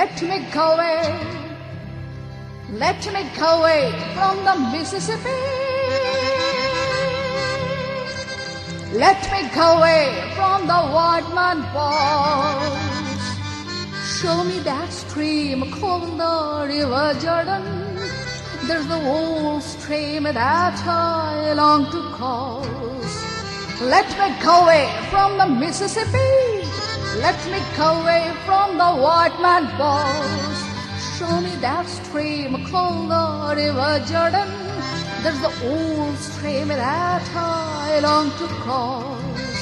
Let me go away. Let me go away from the Mississippi. Let me go away from the white man boys. Show me that stream called the River Jordan. There's the old stream that I long to cross. Let me go away from the Mississippi. Let me go away from the white man boys. Show me that stream called the River Jordan. There's the old stream that I long to cross.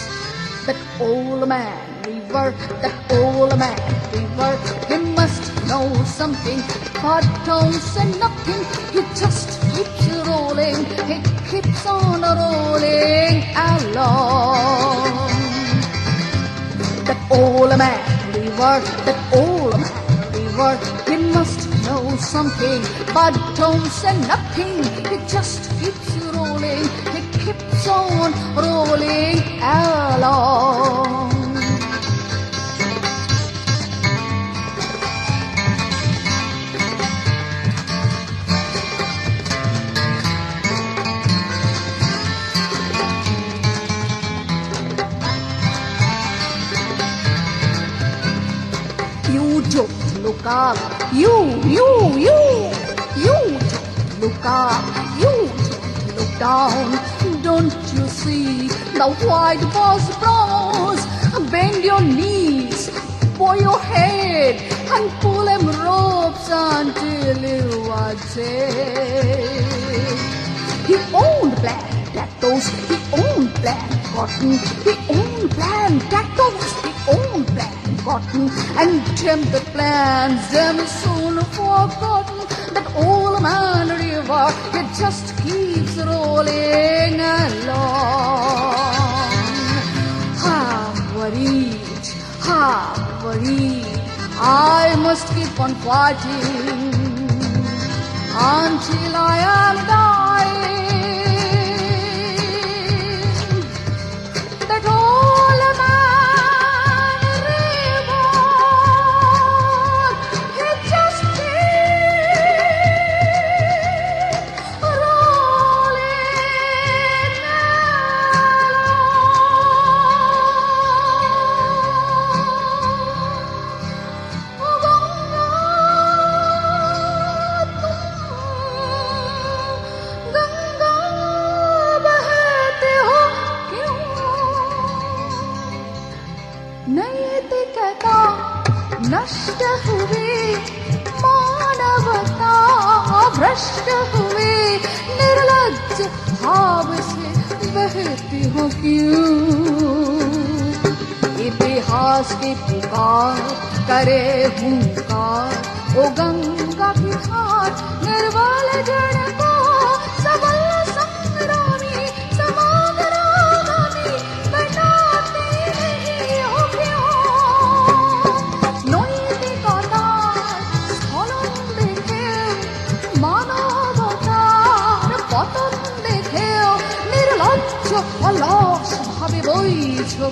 That old man river, that old man river, he must know something, but don't say nothing. He just keeps rolling, he keeps on rolling along. That all old man river, that all old man river, he must know something, but don't say nothing. He just keeps you rolling, he keeps on rolling along. Up. You, you, you. You don't look up. You don't look down. Don't you see the white boss bros? Bend your knees, bow your head, and pull them ropes until you are dead. He owned black plantatos, he owned plant cotton, he owned he owned and them the plants them soon forgotten. That old man river, it just keeps rolling along. How worried, I must keep on fighting until I am dying. कि इतिहास का ओ गंगा की करे गङ्गा विहा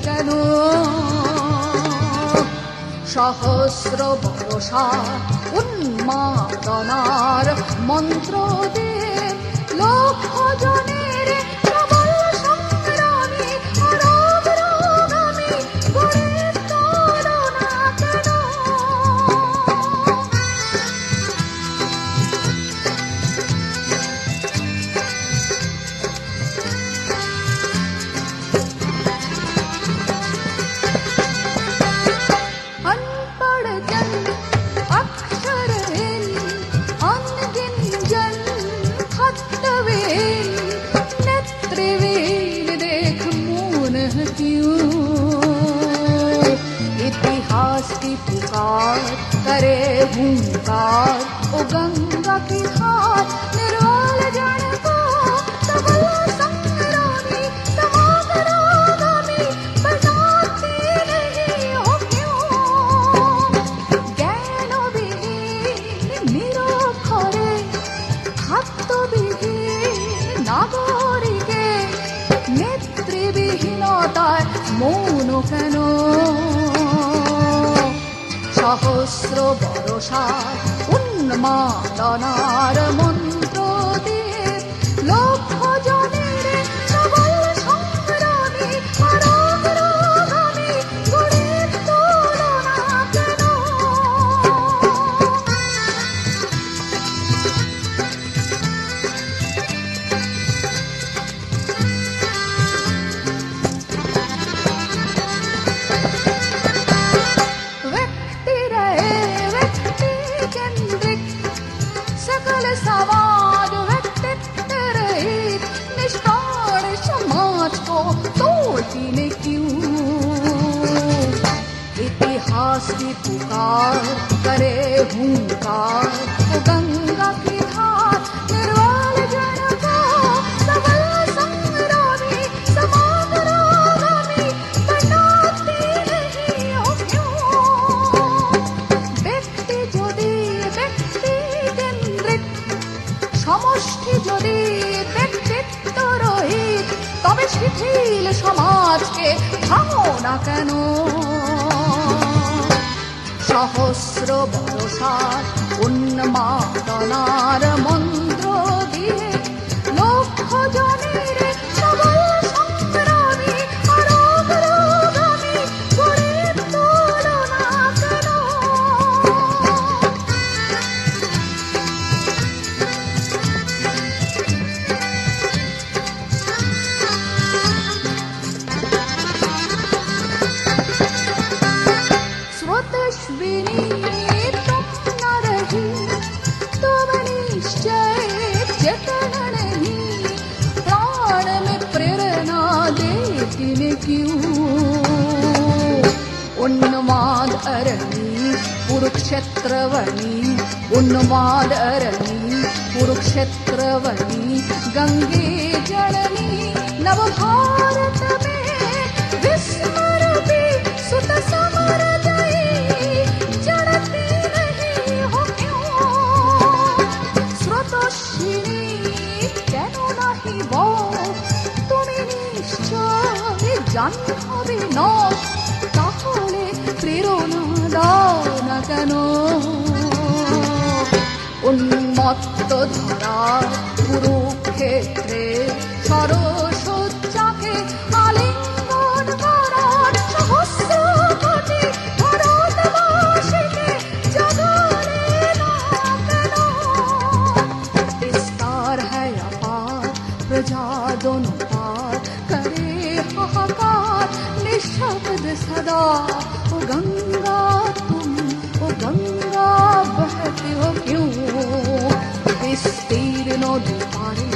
কেন? সহস্র বসা উন্মাদনার মন্ত্র দিয়ে লক্ষ জনের पुकार करे हुंकार ओ गंगा की घाट निर्वाल जन को सबल संग्रामी समागरागामी बनाते नहीं हो क्यों জ্ঞানবিহীন নিরক্ষরে খাদ্যবিহীন নাগরিকে নেতৃবিহীনতায় মৌন কেন সহস্র বরষা উন্মাদনার মন্ত্র দিয়ে লক্ষ इतिहास की पुकार करे हूंकार वो गंगा की धार निर्वाल जन को सबल संग्रामी समागरागामी बनाती नहीं हो क्यों ব্যক্তি যদি ব্যক্তি কেন্দ্রিক সমষ্টি যদি ব্যক্তিত্ব রহিত তবে শিথিল সমাজকে ভাঙো না কেন সহস্র বরসার উন্মাদনার মন্ত্র দিয়ে লক্ষ জনের नरहिश्चयरहि प्राणा देति उमाद अरणि कुरुक्षेत्रवणि उन्माद अरणि कुरुक्षेत्रवणि गङ्गे जननी नवभार বল তুমি নিশ্চয় জাহ্নবী নও তাহলে প্রেরণা দাও না কেন? উন্মত্ত ধরা কুরুক্ষেত্রে সরসজ্জাকে सदा ओ गंगा तुम ओ गंगा बहते हो क्यों বিস্তীর্ণ দুপারে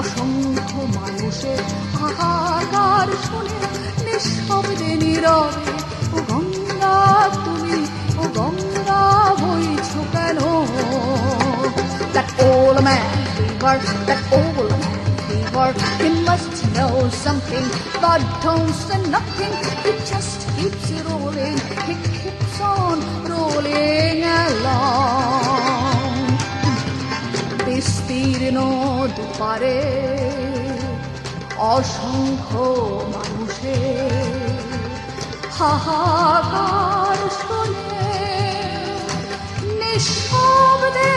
অসংখ্য মানুষের হাহাকার শুনে নিঃশব্দে নীরবে ও গঙ্গা তুমি ও গঙ্গা বইছো কেন that old man fever, that old man fever. Know something. God don't say nothing. He just keeps it rolling. He keeps on rolling along. বিস্তীর্ণ দুপারে অসংখ্য মানুষের হাহাকার শুনে নিঃশব্দে